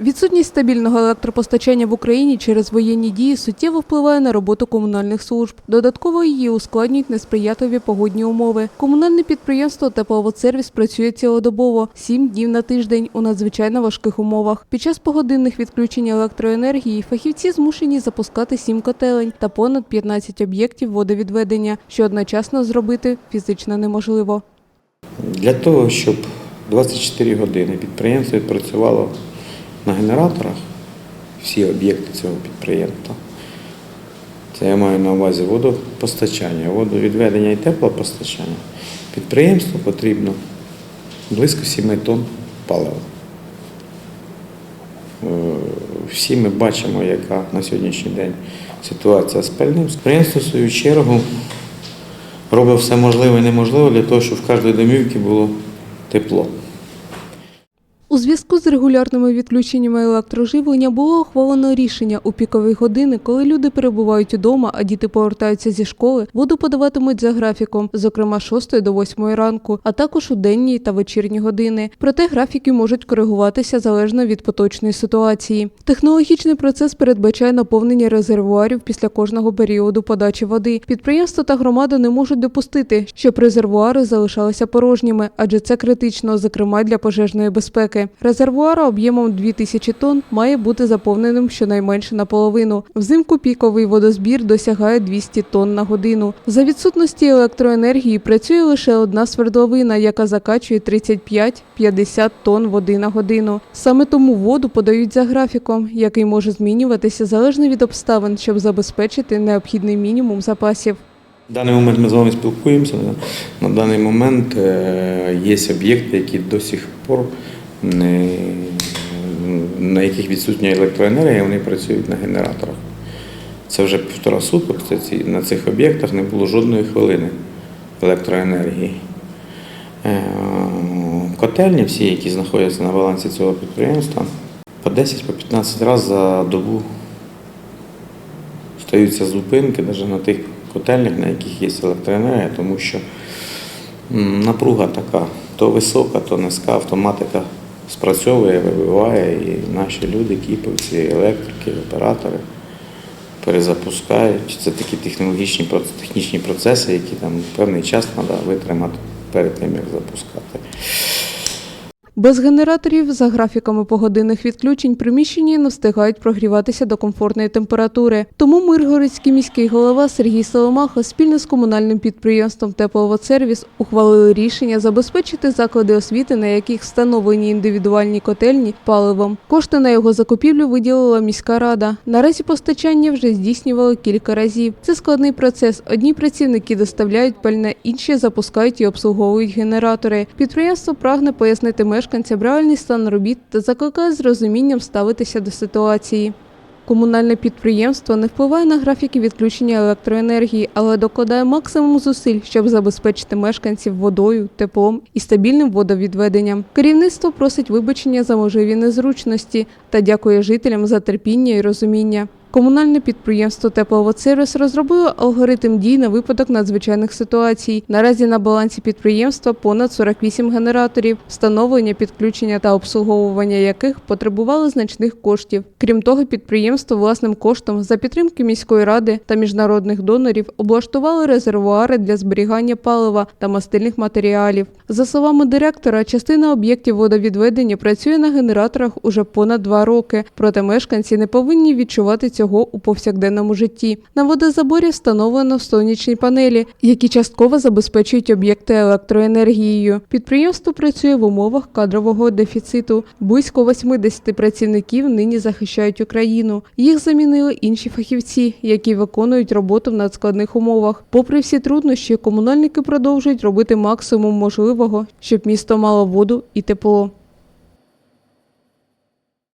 Відсутність стабільного електропостачання в Україні через воєнні дії суттєво впливає на роботу комунальних служб. Додатково її ускладнюють несприятливі погодні умови. Комунальне підприємство «Тепловодсервіс» працює цілодобово, сім днів на тиждень у надзвичайно важких умовах. Під час погодинних відключень електроенергії фахівці змушені запускати сім котелень та понад 15 об'єктів водовідведення, що одночасно зробити фізично неможливо. Для того, щоб 24 години підприємство відпрацювало на генераторах, всі об'єкти цього підприємства, це я маю на увазі водопостачання, водовідведення і теплопостачання, підприємству потрібно близько 7 тонн палива. Е, Всі ми бачимо, яка на сьогоднішній день ситуація з пальним. Підприємство, в свою чергу, робить все можливе і неможливе для того, щоб в кожній домівці було тепло. У зв'язку з регулярними відключеннями електроживлення було ухвалено рішення у пікові години, коли люди перебувають удома, а діти повертаються зі школи, воду подаватимуть за графіком, зокрема з 6 до 8 ранку, а також у денні та вечірні години. Проте графіки можуть коригуватися залежно від поточної ситуації. Технологічний процес передбачає наповнення резервуарів після кожного періоду подачі води. Підприємства та громада не можуть допустити, щоб резервуари залишалися порожніми, адже це критично, зокрема для пожежної безпеки. Резервуар об'ємом 2000 тонн має бути заповненим щонайменше наполовину. Взимку піковий водозбір досягає 200 тонн на годину. За відсутності електроенергії працює лише одна свердловина, яка закачує 35-50 тонн води на годину. Саме тому воду подають за графіком, який може змінюватися залежно від обставин, щоб забезпечити необхідний мінімум запасів. В даний момент ми з вами спілкуємося. На даний момент е, є об'єкти, які до сих пор на яких відсутня електроенергія, вони працюють на генераторах. Це вже півтора суток. На цих об'єктах не було жодної хвилини електроенергії. Е, Котельні, всі, які знаходяться на балансі цього підприємства, по 10-15 по разів за добу стаються зупинки навіть на тих котельнях, на яких є електроенергія, тому що напруга така то висока, то низька, автоматика спрацьовує, вибиває, і наші люди, кіпівці, електрики, оператори перезапускають. Це такі технологічні технічні процеси, які там певний час треба витримати перед тим, як запускати. Без генераторів за графіками погодинних відключень приміщення не встигають прогріватися до комфортної температури. Тому Миргородський міський голова Сергій Соломаха спільно з комунальним підприємством «Тепловодсервіс» ухвалили рішення забезпечити заклади освіти, на яких встановлені індивідуальні котельні паливом. Кошти на його закупівлю виділила міська рада. Наразі постачання вже здійснювали кілька разів. Це складний процес. Одні працівники доставляють пальне, інші запускають і обслуговують генератори. Підприємство прагне пояснити мешканцям реальний стан робіт та закликає з розумінням ставитися до ситуації. Комунальне підприємство не впливає на графіки відключення електроенергії, але докладає максимум зусиль, щоб забезпечити мешканців водою, теплом і стабільним водовідведенням. Керівництво просить вибачення за можливі незручності та дякує жителям за терпіння і розуміння. Комунальне підприємство «Тепловодсервіс» розробило алгоритм дій на випадок надзвичайних ситуацій. Наразі на балансі підприємства понад 48 генераторів, встановлення, підключення та обслуговування яких потребували значних коштів. Крім того, підприємство власним коштом за підтримки міської ради та міжнародних донорів облаштували резервуари для зберігання палива та мастильних матеріалів. За словами директора, частина об'єктів водовідведення працює на генераторах уже понад два роки. Проте мешканці не повинні відчувати цього у повсякденному житті. На водозаборі встановлено сонячні панелі, які частково забезпечують об'єкти електроенергією. Підприємство працює в умовах кадрового дефіциту. Близько 80 працівників нині захищають Україну. Їх замінили інші фахівці, які виконують роботу в надскладних умовах. Попри всі труднощі, комунальники продовжують робити максимум можливого, щоб місто мало воду і тепло.